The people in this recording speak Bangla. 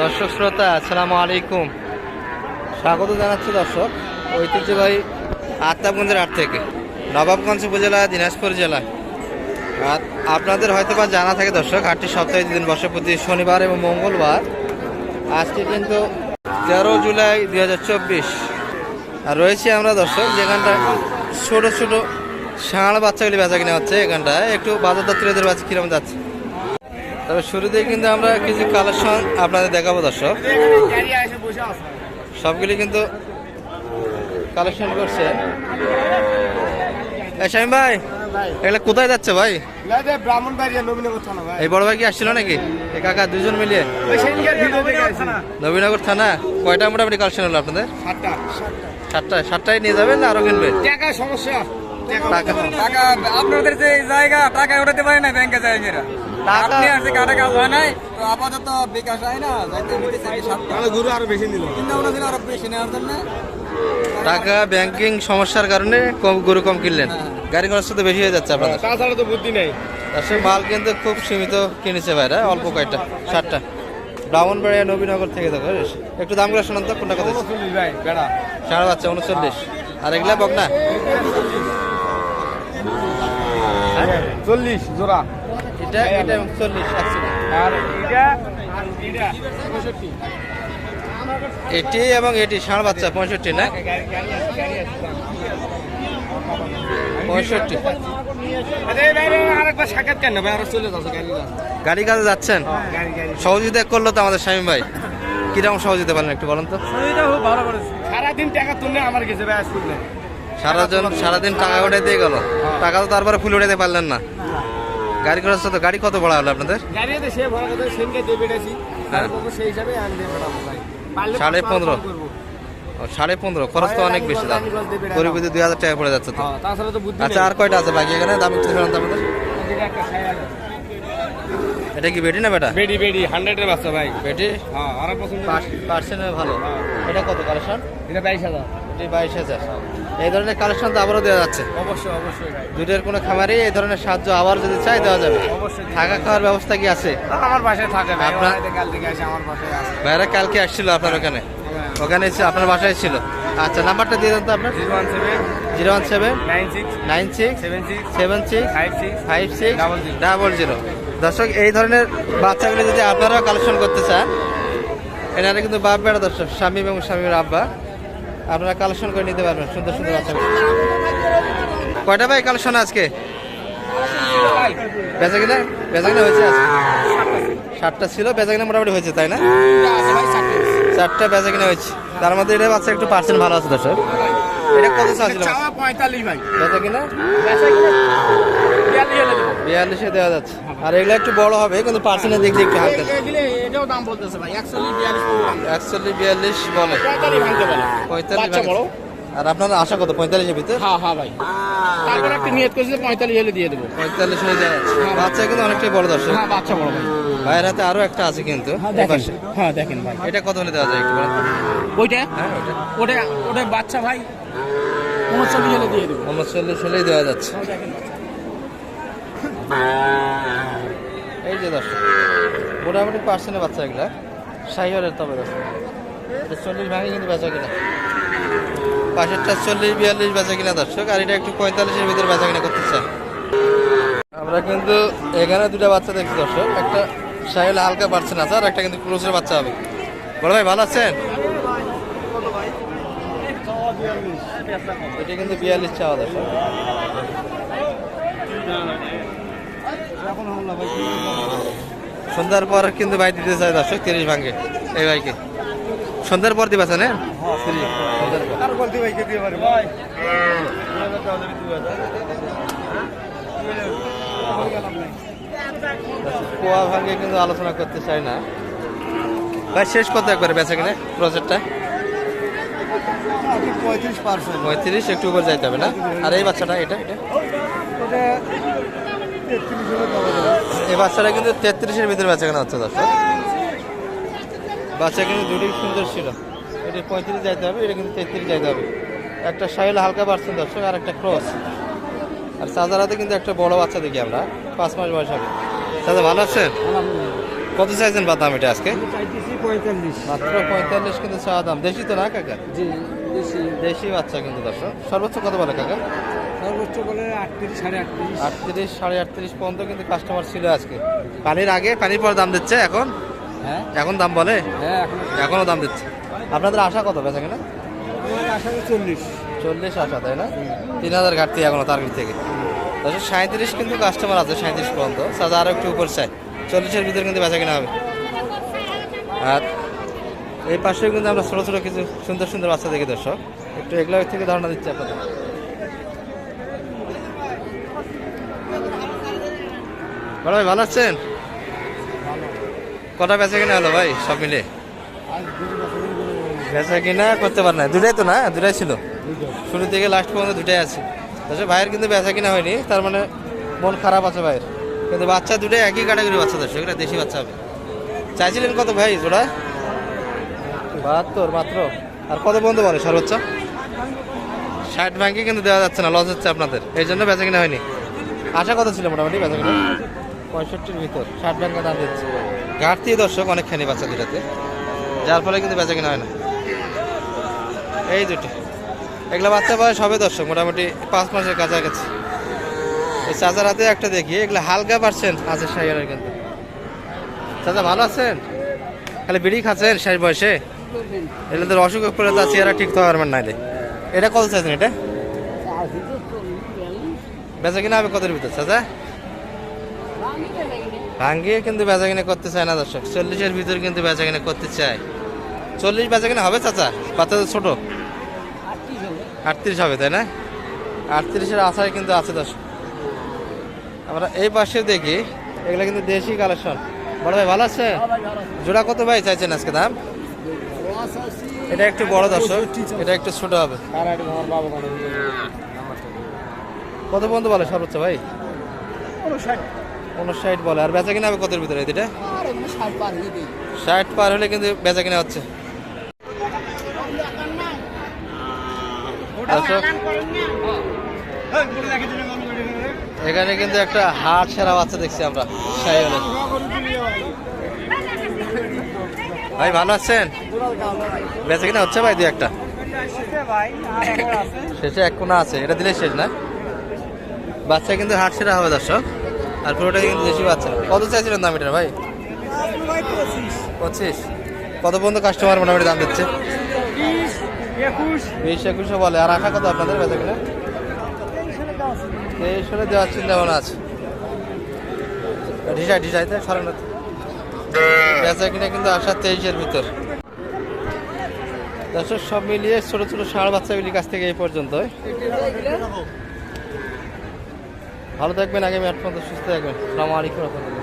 দর্শক শ্রোতা, আসসালামু আলাইকুম। স্বাগত জানাচ্ছি দর্শক, ঐতিহ্যবাহী আত্মাবগঞ্জের হাট থেকে, নবাবগঞ্জ উপজেলা, দিনাজপুর জেলা। আপনাদের হয়তো বা জানা থাকে দর্শক, হাটটি সপ্তাহে দুদিন বসে, প্রতি শনিবার এবং মঙ্গলবার। আজকে কিন্তু তেরো জুলাই দুই হাজার চব্বিশ। আর রয়েছে আমরা দর্শক যেখানটা ছোট ছোট ষাঁড় বাচ্চাগুলি বেচা কিনা হচ্ছে, এখানটায়। একটু বাজার দত্তরেদের বাচ্চা কীরকম যাচ্ছে? তবে শুরুতেই কিন্তু আমরা কিছু কালেকশন আপনাদের দেখাবো দর্শক। সবগুলি কিন্তু কালেকশন করছে। শামিম ভাই এগুলা কোথায় যাচ্ছে ভাই? এই বড় ভাই কি আসছিল নাকি? এই কাকা দুজন মিলিয়ে। নবীনগর থানা। কয়টা মোটামুটি কালেকশন হলো আপনাদের? সাতটা। সাতটায় সাতটায় নিয়ে যাবেন আরও কিনবেন টাকা সমস্যা। টাকা। আপনাদের যে জায়গা টাকা উঠাতে পারে না ব্যাংকে যায় টাকা- আপনি আছে কাটা কাজ হয় নাই তো আপাতত বিকাশ হয় না যাইতে নিতে চাই সাতটা গুরু আরও বেশি নিল চিন্তা ভাবনা ছিল আরও বেশি নেওয়ার জন্য। টাকা ব্যাংকিং সমস্যার কারণে কম গরু কম কিনলেন। গাড়ি খরচ তো বেশি হয়ে যাচ্ছে আপনাদের। তাছাড়া তো বুদ্ধি নেই। আসলে মাল কিন্তু খুব সীমিত কিনেছে ভাইরা অল্প কয়টা ষাটটা ব্রাহ্মণবাড়িয়া নবীনগর থেকে দেখো একটু দামগুলো শোনান তো কোনটা কথা ভাই বেড়া। ষাঁড় বাচ্চা উনচল্লিশ। আর এগুলা বক না চল্লিশ জোড়া। এটা এটা একশো আর এটা এবং এটি ষাঁড় বাচ্চা পঁয়ষট্টি না? পঁয়ষট্টি। গাড়ি কাজে যাচ্ছেন? সহযোগিতা করল তো আমাদের স্বামী ভাই। কীরকম সহযোগিতা পারেন একটু বলেন তো? সারাদিন টাকা তুললে আমার গেছে ভাই সারাজন সারাদিন টাকা উঠে দিয়ে গেল। টাকা তো তারপরে ফুল উঠাতে পারলেন না। গাড়ি খরচ তো গাড়ি কত ভাড়া হলো আপনাদের? গাড়িতে সে ভরা কথা সেনকে দিয়ে বেড়েছি হ্যাঁ। সেই হিসাবে সাড়ে পনেরো। সাড়ে পনেরো। খরচ তো অনেক বেশি দাম গরিবিতে দুই হাজার টাকা পড়ে যাচ্ছে তো। আচ্ছা আর কয়টা আছে বাকি এখানে? দাম একটু শোনান আমাদের। এটা কি বেটি না বেটা? বেটি বেডি হান্ড্রেডের বাচ্চা ভাই। বেটি হ্যাঁ আর পছন্দ পার্সেন্ট ভালো। এটা কত কালেকশন এটা বাইশ হাজার। এটি বাইশ হাজার। এই ধরনের কালেকশন তো আবারও দেওয়া যাচ্ছে। অবশ্যই অবশ্যই দুইটার কোনো খামারে এই ধরনের সাহায্য আবার যদি চাই দেওয়া যাবে। অবশ্যই থাকা খাওয়ার ব্যবস্থা কি আছে? আমার বাসায় থাকে আপনার- কাল থেকে আসে আমার বাসায় আসে। ভাইরা কালকে আসছিল আপনার ওখানে? ওখানে এসে আপনার বাসায় ছিল। আচ্ছা নাম্বারটা দিয়ে দেন তো আপনার। Zero one seven. Zero one seven. Nine six. Nine six. Seven six. Seven six. Five six. Five six. Double zero. Double zero. দর্শক এই ধরনের বাচ্চাগুলো যদি আপনারাও কালেকশন করতে চান এনারা কিন্তু বাপ বেড়া দর্শক স্বামী এবং স্বামীর আব্বা। আপনারা কালেকশন করে নিতে পারবেন সুন্দর সুন্দর বাচ্চাগুলো কয়টা ভাই কালেকশন আজকে? বেচা কিনা? বেচা কিনা হয়েছে আজকে? ষাটটা ছিল বেচা কিনা মোটামুটি হয়েছে তাই না? চারটা বেচা কিনা হয়েছে। তার মধ্যে এটা বাচ্চা একটু পার্সেন্ট ভালো আছে দর্শক। এটা কত চাওয়া পঁয়তাল্লিশ ভাই। বেচা কিনা? দেবো। বিয়াল্লিশে দেওয়া যাচ্ছে। আর এগুলো একটু বড় হবে কিন্তু পার্সেন্টের দিক দিয়ে একটু হালকা। এটাও দাম বলতেছে ভাই একচল্লিশ বিয়াল্লিশ বলে। পঁয়তাল্লিশ বড়। আর আপনার আশা কত? পঁয়তাল্লিশের ভিতরে? হ্যাঁ হ্যাঁ ভাই। তারপর একটা নিয়ত করেছিল পঁয়তাল্লিশ হলে দিয়ে দেবো। পঁয়তাল্লিশ হয়ে দেওয়া যাচ্ছে। বাচ্চা কিন্তু অনেকটাই বড় দর্শক। হ্যাঁ বাচ্চা বড় ভাই। ভাইয়ের হাতে আরও একটা আছে কিন্তু। হ্যাঁ দেখেন। হ্যাঁ দেখেন ভাই। এটা কত হলে দেওয়া যায় একটু ওইটা? হ্যাঁ ওটা ওটা ওটা বাচ্চা ভাই উনচল্লিশ হলে দিয়ে দেবো। উনচল্লিশ হলেই দেওয়া যাচ্ছে। এই যে দর্শক, মোটামুটি পার্সেন্টের বাচ্চা এগুলা। সাইহরের তবে দর্শক। চল্লিশ ভাগে কিন্তু বেচা কিনা। পাশেরটা চল্লিশ, বিয়াল্লিশ বেচা কিনা দর্শক, আর এটা একটু পঁয়তাল্লিশের ভিতরে বেচা কিনা করতে চান আমরা কিন্তু এখানে দুটা বাচ্চা দেখছি দর্শক। একটা সাইহল হালকা পার্সেন্ট আছে, আর একটা কিন্তু ক্রোসের বাচ্চা হবে। বড় ভাই, ভালো আছেন? এটা কিন্তু বিয়াল্লিশ চাওয়া দর্শক। সন্ধ্যার পর কিন্তু ভাই দিতে চাই দর্শক তিরিশ ভাঙ্গে। এই ভাইকে। সন্ধ্যার পর দিবা না? কোয়া ভাঙ্গে কিন্তু আলোচনা করতে চাই না। ভাই শেষ কত একবারে বেচা কিনে প্রজেক্টটা পঁয়ত্রিশ একটু উপর যাইতে হবে না? আর এই বাচ্চাটা এটা? এটা? এই বাচ্চাটা কিন্তু তেত্রিশের ভিতরে বেচা কেনা হচ্ছে দর্শক। বাচ্চা কিন্তু দুটি সুন্দর ছিল। এটা পঁয়ত্রিশ যাইতে হবে এটা কিন্তু তেত্রিশ যাইতে হবে। একটা সাইল হালকা পার্সেন্ট দর্শক আর একটা ক্রস। আর চাজারাতে কিন্তু একটা বড় বাচ্চা দেখি আমরা পাঁচ মাস বয়স হবে। চাচা ভালো আছেন? কত চাইছেন বাদাম এটা আজকে? পঁয়তাল্লিশ। মাত্র পঁয়তাল্লিশ কিন্তু চাওয়া দাম। দেশি তো না কাকা? জি। দেশি বাচ্চা কিন্তু দর্শক। সর্বোচ্চ কত বলে কাকা? সর্বোচ্চ বলে আটত্রিশ সাড়ে আটত্রিশ। আটত্রিশ সাড়ে আটত্রিশ পর্যন্ত কিন্তু কাস্টমার ছিল আজকে। পানির আগে পানির পর দাম দিচ্ছে এখন? হ্যাঁ। এখন দাম বলে? হ্যাঁ এখন এখনও দাম দিচ্ছে। আপনাদের আশা কত বেচা কিনা? আশা চল্লিশ। চল্লিশ আশা তাই না? তিন হাজার ঘাটতি এখনও টার্গেট থেকে। দশ সাঁত্রিশ কিন্তু কাস্টমার আছে সাঁত্রিশ পর্যন্ত। সাজা আরও একটু উপর চাই। চল্লিশের ভিতরে কিন্তু বেচা কিনা হবে। আর এই পাশেও কিন্তু আমরা ছোটো ছোটো কিছু সুন্দর সুন্দর বাচ্চা দেখি, দর্শক। একটু এগুলো থেকে ধারণা দিচ্ছি আপনাদের। বড় ভাই ভালো আছেন? কটা বেচা কিনা হলো ভাই, সব মিলে বেচা কিনা করতে পার না। দুটাই তো না? দুটাই ছিল? শুরু থেকে লাস্ট পর্যন্ত দুটাই আছে। তাছাড়া ভাইয়ের কিন্তু বেচা কিনা হয়নি, তার মানে মন খারাপ আছে ভাইয়ের। কিন্তু বাচ্চা দুটাই একই ক্যাটাগরি বাচ্চা, দর্শক। এটা দেশি বাচ্চা হবে। চাইছিলেন কত ভাই, জোড়া? বাহাত্তর, মাত্র? আর কত বন্ধু বলে সর্বোচ্চ? ষাট ব্যাংকে কিন্তু দেওয়া যাচ্ছে না লস হচ্ছে আপনাদের। এই জন্য বেচা কিনা হয়নি। আশা কত ছিল মোটামুটি বেচা কিনা? পঁয়ষট্টির ভিতর, ষাট ব্যাংকে দাম দিচ্ছে। ঘাটতি দর্শক অনেকখানি বাচ্চা দুটাতে যার ফলে কিন্তু বেচা কিনা হয় না। এই দুটি এগুলো বাচ্চা বয়স হবে দর্শক, মোটামুটি পাঁচ মাসের কাছাকাছি। এই চাচার হাতে একটা দেখি, এগুলো হালকা পারছেন আছে সাইয়ারের কিন্তু। চাচা ভালো আছেন? খালি বিড়ি খাচ্ছেন শেষ বয়সে? এগুলো তো অসুখ করে তা চেহারা ঠিক থাকতে পারবেন নাইলে এটা কত চাইছেন এটা? বেচা কিনা হবে কতের ভিতর চাচা? ভাঙ্গিয়ে কিন্তু বেচা কিনা করতে চায় না দর্শক। চল্লিশের ভিতর কিন্তু বেচা কিনা করতে চায়। চল্লিশ বেচা কিনা হবে চাচা? বাচ্চা তো ছোট। আটত্রিশ হবে তাই না? আটত্রিশের আশায় কিন্তু আছে দর্শক। আমরা এই পাশে দেখি এগুলো কিন্তু দেশি কালেকশন বড় ভাই ভালো আছে। জোড়া কত ভাই চাইছেন আজকে দাম? এটা একটু বড় দর্শক, এটা একটু ছোট হবে। কত পর্যন্ত বলে সর্বোচ্চ ভাই? উনষাট বলে। আর বেচা কিনা হবে কতের ভিতরে এটা ষাট পার হলে কিন্তু বেচা কিনা হচ্ছে। এখানে কিন্তু একটা হাট সেরা বাচ্চা দেখছি আমরা ভাই, ভালো আছেন? বেঁচে কিনা হচ্ছে ভাই দু একটা? শেষে এক কোনা আছে, এটা দিলে শেষ না? বাচ্চা কিন্তু হাট সেরা হবে, দর্শক। আর পুরোটা কিন্তু দেশি বাচ্চা। কত চাইছিলেন দাম এটা ভাই? পঁচিশ। কত পর্যন্ত কাস্টমার মোটামুটি দাম দিচ্ছে? বিশ একুশে বলে। আর আশা কত আপনাদের বেচা কিনা? তেইশ হলে দেওয়ার চিন্তা ভাবনা আছে। ঢিসাই, ঢিসাইতে সরানো। তেইশের ভিতর। সব মিলিয়ে ছোট ছোট বাচ্চাগুলির কাছ থেকে এই পর্যন্ত ভালো থাকবেন, আগামী আট পর্যন্ত সুস্থ থাকবেন। সালামালাইকুম রহমতুল্লাহ।